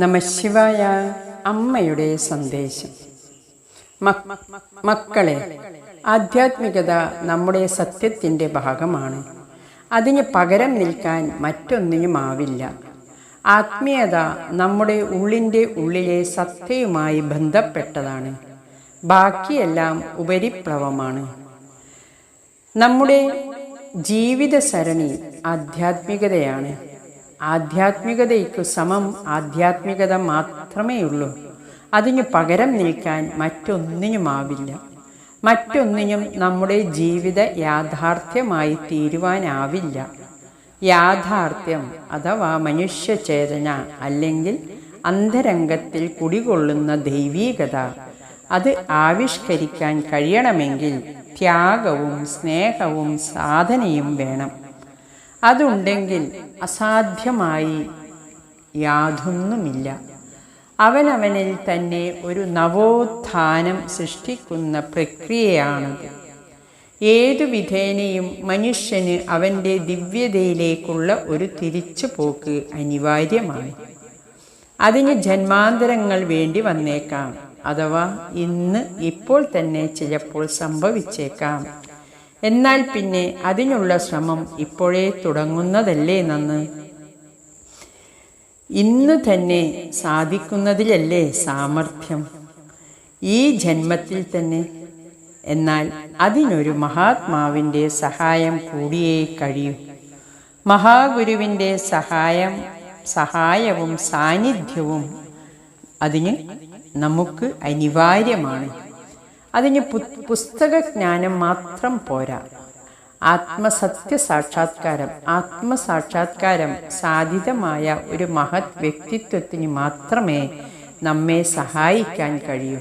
നമശിവായ അമ്മയുടെ സന്ദേശം. മക്കളെ ആധ്യാത്മികത നമ്മുടെ സത്യത്തിന്റെ ഭാഗമാണ്. അതിന് പകരം നിൽക്കാൻ മറ്റൊന്നിനുമാവില്ല. ആത്മീയത നമ്മുടെ ഉള്ളിന്റെ ഉള്ളിലെ സത്യയുമായി ബന്ധപ്പെട്ടതാണ്. ബാക്കിയെല്ലാം ഉപരിപ്ലവമാണ്. നമ്മുടെ ജീവിത സരണി ആധ്യാത്മികതയാണ്. ആധ്യാത്മികതയ്ക്കു സമം ആധ്യാത്മികത മാത്രമേ ഉള്ളൂ അതിനു പകരം നിൽക്കാൻ മറ്റൊന്നിനുമാവില്ല. മറ്റൊന്നിനും നമ്മുടെ ജീവിത യാഥാർത്ഥ്യമായി തീരുവാനാവില്ല. യാഥാർത്ഥ്യം അഥവാ മനുഷ്യചേതന അല്ലെങ്കിൽ അന്തരംഗത്തിൽ കുടികൊള്ളുന്ന ദൈവീകത അത് ആവിഷ്കരിക്കാൻ കഴിയണമെങ്കിൽ ത്യാഗവും സ്നേഹവും സാധനയും വേണം. അതുണ്ടെങ്കിൽ അസാധ്യമായി യാതൊന്നുമില്ല. അവനവനിൽ തന്നെ ഒരു നവോത്ഥാനം സൃഷ്ടിക്കുന്ന പ്രക്രിയയാണത്. ഏതു വിധേനയും മനുഷ്യന് അവന്റെ ദിവ്യതയിലേക്കുള്ള ഒരു തിരിച്ചുപോക്ക് അനിവാര്യമാണ്. അതിന് ജന്മാന്തരങ്ങൾ വേണ്ടി വന്നേക്കാം അഥവാ ഇന്ന് ഇപ്പോൾ തന്നെ ചിലപ്പോൾ സംഭവിച്ചേക്കാം. എന്നാൽ പിന്നെ അതിനുള്ള ശ്രമം ഇപ്പോഴേ തുടങ്ങുന്നതല്ലേ നന്ന്? ഇന്ന് തന്നെ സാധിക്കുന്നതിലല്ലേ സാമർഥ്യം? ഈ ജന്മത്തിൽ തന്നെ. എന്നാൽ അതിനൊരു മഹാത്മാവിന്റെ സഹായം കൂടിയേ കഴിയൂ. മഹാഗുരുവിന്റെ സഹായം സഹായവും സാന്നിധ്യവും അതിന് നമുക്ക് അനിവാര്യമാണ്. അതിന് പുസ്തകജ്ഞാനം മാത്രം പോരാ. ആത്മസത്യ സാക്ഷാത്കാരം ആത്മസാക്ഷാത്കാരം സാധിതമായ ഒരു മഹത് വ്യക്തിത്വത്തിന് മാത്രമേ നമ്മെ സഹായിക്കാൻ കഴിയൂ.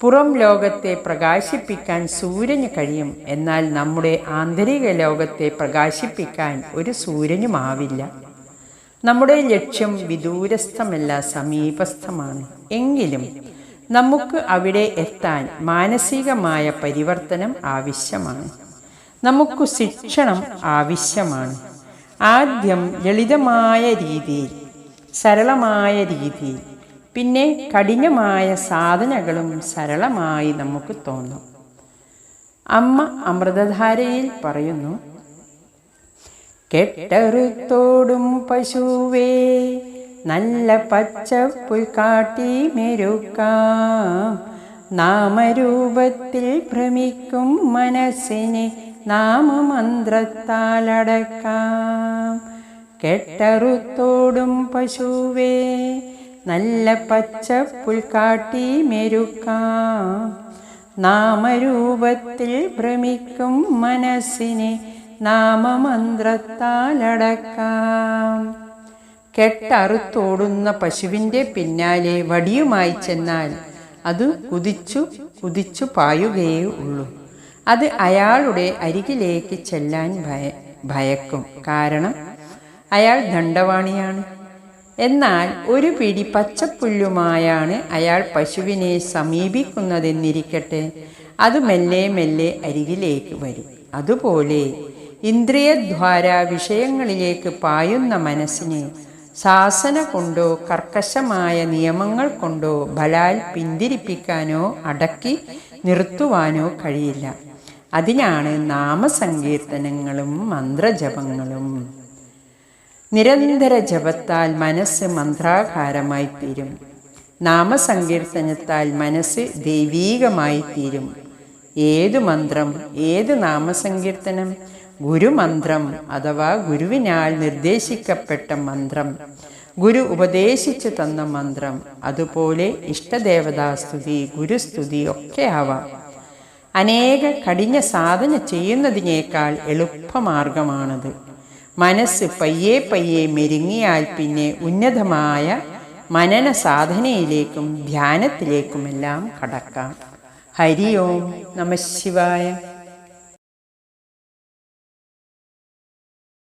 പുറം ലോകത്തെ പ്രകാശിപ്പിക്കാൻ സൂര്യന് കഴിയും എന്നാൽ നമ്മുടെ ആന്തരിക ലോകത്തെ പ്രകാശിപ്പിക്കാൻ ഒരു സൂര്യനുമാവില്ല നമ്മുടെ ലക്ഷ്യം വിദൂരസ്ഥമല്ല സമീപസ്ഥമാണ്. എങ്കിലും നമുക്ക് അവിടെ എത്താൻ മാനസികമായ പരിവർത്തനം ആവശ്യമാണ്. നമുക്ക് ശിക്ഷണം ആവശ്യമാണ്. ആദ്യം ലളിതമായ രീതിയിൽ സരളമായ രീതിയിൽ പിന്നെ കഠിനമായ സാധനകളും സരളമായി നമുക്ക് തോന്നും. അമ്മ അമൃതധാരയിൽ പറയുന്നു കെട്ടറുത്തോടും പശുവേ നല്ല പച്ച പുൽക്കാട്ടി മെരുക്കാം. നാമരൂപത്തിൽ ഭ്രമിക്കും മനസ്സിനെ നാമമന്ത്രത്താലടക്കാം. കെട്ടറുത്തോടും പശുവേ നല്ല പച്ച പുൽക്കാട്ടി മെരുക്കാം. നാമരൂപത്തിൽ ഭ്രമിക്കും മനസ്സിനെ നാമമന്ത്രത്താലടക്കാം. കെട്ടറുത്തോടുന്ന പശുവിന്റെ പിന്നാലെ വടിയുമായി ചെന്നാൽ അത് കുതിച്ചു കുതിച്ചു പായുകയേ ഉള്ളൂ. അത് അയാളുടെ അരികിലേക്ക് ചെല്ലാൻ ഭയ ഭയക്കും. കാരണം അയാൾ ദണ്ഡവാണിയാണ്. എന്നാൽ ഒരു പിടി പച്ചപ്പുല്ലുമായാണ് അയാൾ പശുവിനെ സമീപിക്കുന്നതെന്നിരിക്കട്ടെ അത് മെല്ലെ മെല്ലെ അരികിലേക്ക് വരും. അതുപോലെ ഇന്ദ്രിയദ്വാര വിഷയങ്ങളിലേക്ക് പായുന്ന മനസ്സിനെ ശാസന കൊണ്ടോ കർക്കശമായ നിയമങ്ങൾ കൊണ്ടോ ബലാൽ പിന്തിരിപ്പിക്കാനോ അടക്കി നിർത്തുവാനോ കഴിയില്ല. അതിനാണ് നാമസങ്കീർത്തനങ്ങളും മന്ത്രജപങ്ങളും. നിരന്തര ജപത്താൽ മനസ്സ് മന്ത്രാകാരമായി തീരും നാമസങ്കീർത്തനത്താൽ മനസ്സ് ദൈവീകമായി തീരും ഏതു മന്ത്രം ഏത് നാമസങ്കീർത്തനം? ഗുരുമന്ത്രം അഥവാ ഗുരുവിനാൽ നിർദ്ദേശിക്കപ്പെട്ട മന്ത്രം. ഗുരു ഉപദേശിച്ചു തന്ന മന്ത്രം. അതുപോലെ ഇഷ്ടദേവതാസ്തുതി ഗുരുസ്തുതി ഒക്കെ ആവാം. അനേക കഠിന സാധന ചെയ്യുന്നതിനേക്കാൾ എളുപ്പമാർഗമാണത്. മനസ്സ് പയ്യെ പയ്യെ മെരുങ്ങിയാൽ പിന്നെ ഉന്നതമായ മനന സാധനയിലേക്കും ധ്യാനത്തിലേക്കുമെല്ലാം കടക്കാം. ഹരി ഓം നമ ശിവായ.